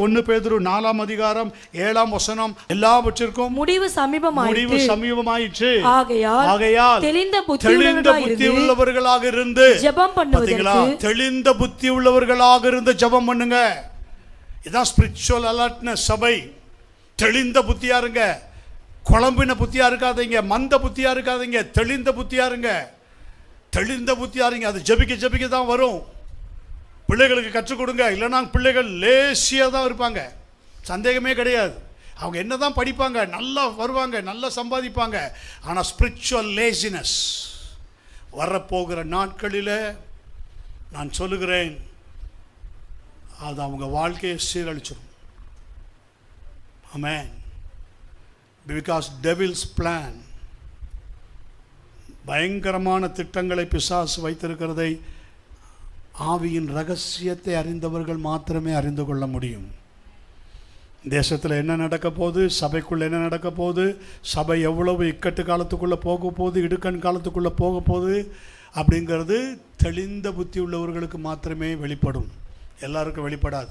ஒன்னு பேதுரு நாலாம் அதிகாரம் ஏழாம் வசனம் எல்லாவற்றிற்கும் முடிவு முடிவு சமீபமாயிற்று. சமீபமாயிற்று ஆகையால் ஆகையால் தெளிந்த தெளிந்த புத்தி புத்தி உள்ளவர்களாக இருந்து ஜெபம் பண்ணுவதற்கு தெளிந்த புத்தி உள்ளவர்களாக இருந்து ஜெபம் பண்ணுங்க. இதான் ஸ்பிரிச்சுவல் அலர்ட்னஸ் சபை. தெளிந்த புத்தியா இருங்க. குழம்பின புத்தியா இருக்காதீங்க. மந்த புத்தியா இருக்காதீங்க. தெளிந்த புத்தியா இருங்க. தெளிந்த புத்தியா இருங்க. அது ஜெபிக்க ஜெபிக்க தான் வரும். பிள்ளைகளுக்கு கற்றுக் கொடுங்க. இல்லைன்னா பிள்ளைகள் லேசியாக தான் இருப்பாங்க. சந்தேகமே கிடையாது. அவங்க என்ன தான் படிப்பாங்க நல்லா வருவாங்க நல்லா சம்பாதிப்பாங்க. ஆனால் ஸ்பிரிச்சுவல் லேசினஸ் வரப்போகிற நாட்களில் நான் சொல்லுகிறேன் அது அவங்க வாழ்க்கையை சீரழிச்சிடும். ஆமென் பிகாஸ் டெவில்ஸ் பிளான் பயங்கரமான திட்டங்களை பிசாசு வைத்திருக்கிறதை ஆவியின் ரகசியத்தை அறிந்தவர்கள் மாத்திரமே அறிந்து கொள்ள முடியும். தேசத்தில் என்ன நடக்க போகுது? சபைக்குள்ளே என்ன நடக்க போகுது? சபை எவ்வளவு இக்கட்டு காலத்துக்குள்ளே போக போகுது? இடுக்கண் காலத்துக்குள்ளே போக போகுது? அப்படிங்கிறது தெளிந்த புத்தி உள்ளவர்களுக்கு மாத்திரமே வெளிப்படும். எல்லாருக்கும் வெளிப்படாது.